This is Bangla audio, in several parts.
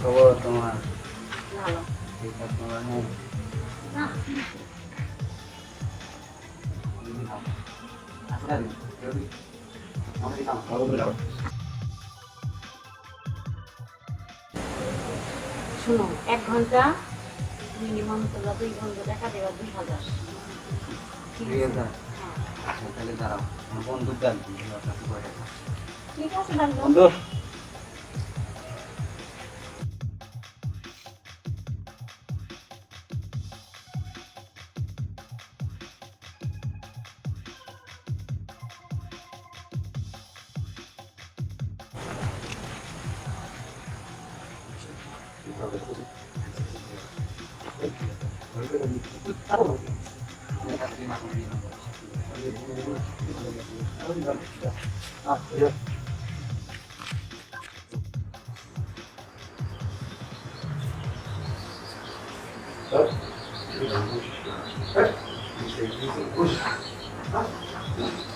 খবর তোমার? ভালো। ঠিক আছে হ্যাঁ শুনো এক ঘণ্টা মিনিমাম তোমরা দুই ঘণ্টা টাকা দেবা দুই হাজার। দুই হাজার? হ্যাঁ। আচ্ছা তাহলে দাঁড়াও। আমার বন্দুক ডাল ঠিক আছে ডাকবো বন্ধু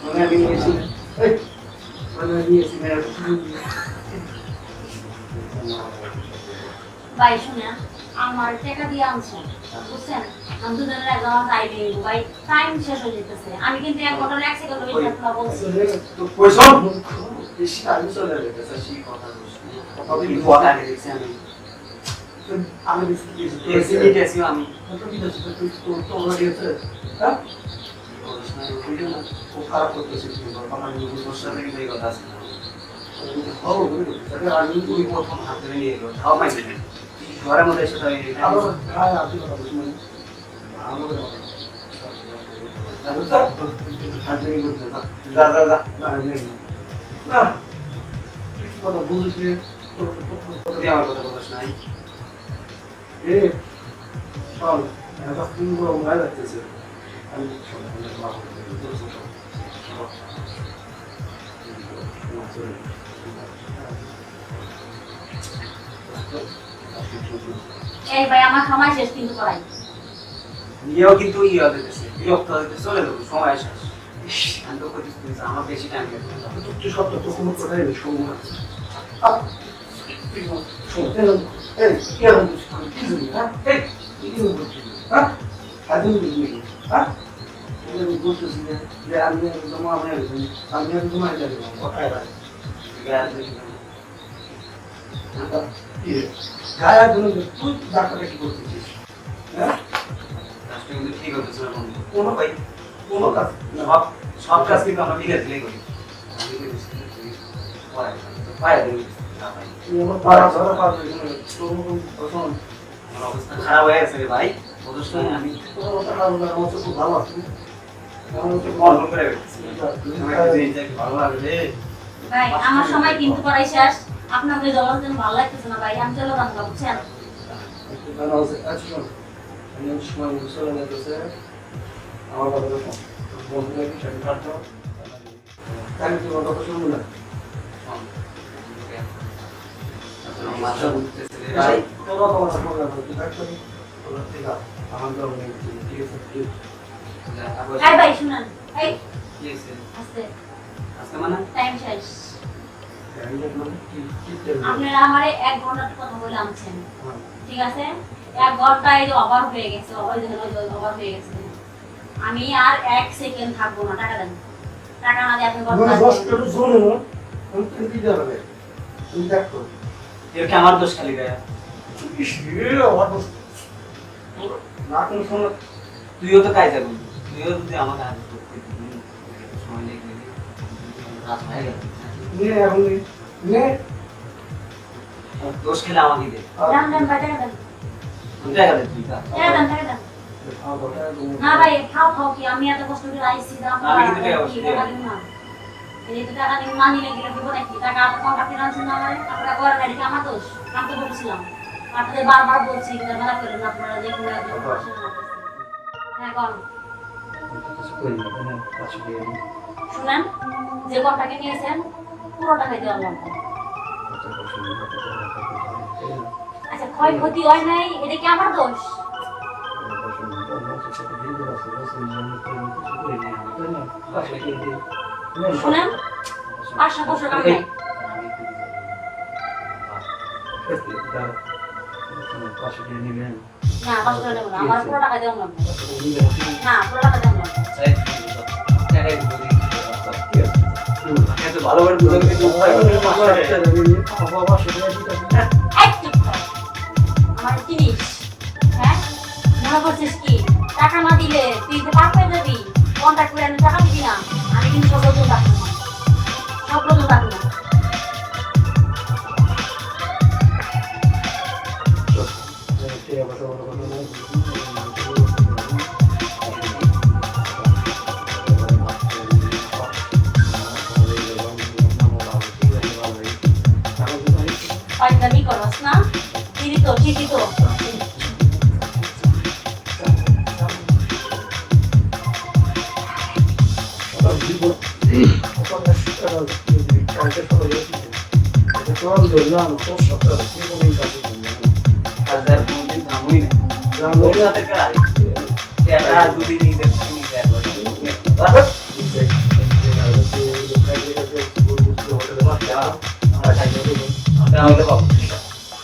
মানে আমি নিয়েছি এই মানে আমি নিয়েছি না ভাই শুনে আমার টাকা দিয়ে আনছেন বুঝছেন? আমি দুজনের একদম টাইম নেই ভাই টাইম শেষ হয়ে যেতেছে আমি কিন্তু এক ঘণ্টার এক সেকেন্ড ওই কথা বলছি। তো আমি চলে যেতেছে সেই কথা কথা কথা দেখছি আমি। আমি বিস্কুট এসি আমি। কত কি আছে তুই তোর তো অলরেডি আছে। হ্যাঁ? ও খারাপ করতেছে। আমার নিজের সাথে কিন্তু এই কথা আছে। না। হও আমি প্রথম হাতে নিয়ে পাইছি। ঘরের মধ্যে এসে তো এই ভাই আমার খামাই শেষ কিন্তু করাই নিয়েও কিন্তু ইয়ে দিতেছে বিরক্ত হইতে চলে যাব সময় শেষ। আমি তো কইতেছি আমার বেশি টাইম লাগবে। তুই সব তো কোনো কথাই নেই আর কি জানি হ্যাঁ? হ্যাঁ? হ্যাঁ? আমি বলতেছি যে যে আমি একদম আমি একদম আমি একদম আই যাব কথাই রাখ গায়ে হাত দিবি না। গায়ে একদম তুই ডাক্তারটা কি করতেছিস হ্যাঁ ঠিক হতেছে না কোনো ভাই কোনো কাজ সব সব কাজ কিন্তু আমরা ঠিক আছে করি। আমি অবস্থা খারাপ হয়ে গেছে ভাই। আমি তো খুব ভালো আছে। ভাই আমার সময় কিন্তু করাই শেষ। আপনাদের জল যেন ভালো লাগতেছে না ভাই আমি চলো রান্না বুঝছেন আচ্ছা আমার কথা বন্ধুরা কি সেটা কাটতো আমি তোমার কথা শুনব না মাথা ঘুরতেছে রে ভাই তোর কথা কথা শুনব না তুই ঠিক আছে আমার তো ঠিক আছে ঠিক এই ভাই শুনেন। এই। কি হয়েছে? আস্তে। আজকে মানে? টাইম শেষ। আপনারা আমারে এক ঘণ্টার কথা বলে আনছেন। ঠিক আছে? এক ঘন্টায় যে ওভার হয়ে গেছে ওভার হয়ে গেছে আমি আর এক সেকেন্ড থাকব না টাকা দেন। টাকা না দিয়ে আপনি দশ ঘণ্টা আমার দোষ খালি গায়ে তুইও তো কাজে তুইও যদি আমাকে আগে তো সময় লেগে গেলি রাত হয়ে গেল। এখন দোষ খেলে আমাকে দে। তুই টাকা না ভাই খাও খাও কি? আমি এত কষ্ট করে আইছি দাম আমি কিন্তু টাকা বসে টাকা না? এই তো টাকা দিন মানি লেগে দিব নাকি? টাকা আর কন্ট্রাক্টে আনছেন না আমারে? আপনারা করে না এটা আমার দোষ? আমি তো বলছিলাম। আপনাদের বারবার বলছি মানা করেন না আপনারা যে কোনো হ্যাঁ কোন শুনেন যে কন্ট্রাক্টে নিয়েছেন পুরো টাকা দেওয়া লাগবে আচ্ছা ক্ষয়ক্ষতি হয় নাই, এটা কি আমার দোষ? শুনেন, পাঁচশো পাঁচশো টাকা নেই। না, পাঁচশো দেবো না পুরো টাকা দেওয়া না। পুরো টাকা দেওয়া বুঝি। হ্যাঁ? মনে কি? টাকা না দিলে তুই যে পার পেয়ে যাবি কন্ট্যাক্ট করে টাকা করস না। ঠিকই তো ঠিকই তো।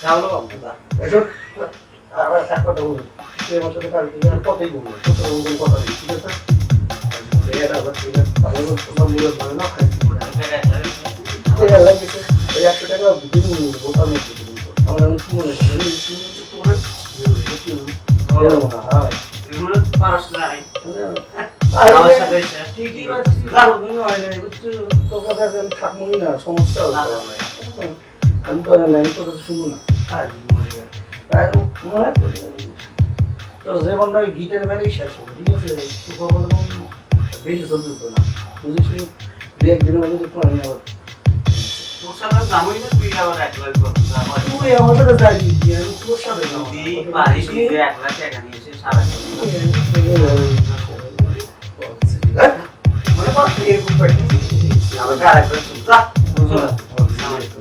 কোনোদিন দামই নেই। ওর হাতে কাজ। টাকা দুদিন নিতে নিতে একবার। তাহলে পাবো। তাহলে পাবো। একশো টাকা দিন বোতাম আমার আমি কি মনে। আমার সাথে আছে কথা সমস্যা। আমি তো শুনব না। মনে তো যে বন্ধা ওই গিটার বেলেই শেষ হবে ঠিক আছে বেশি চলতে হতো না বুঝিস নি? দু একদিনের মধ্যে দেখতে আমি আবার তুই সাথে যাই আমি তোর সাথে যাব। যদি এরকম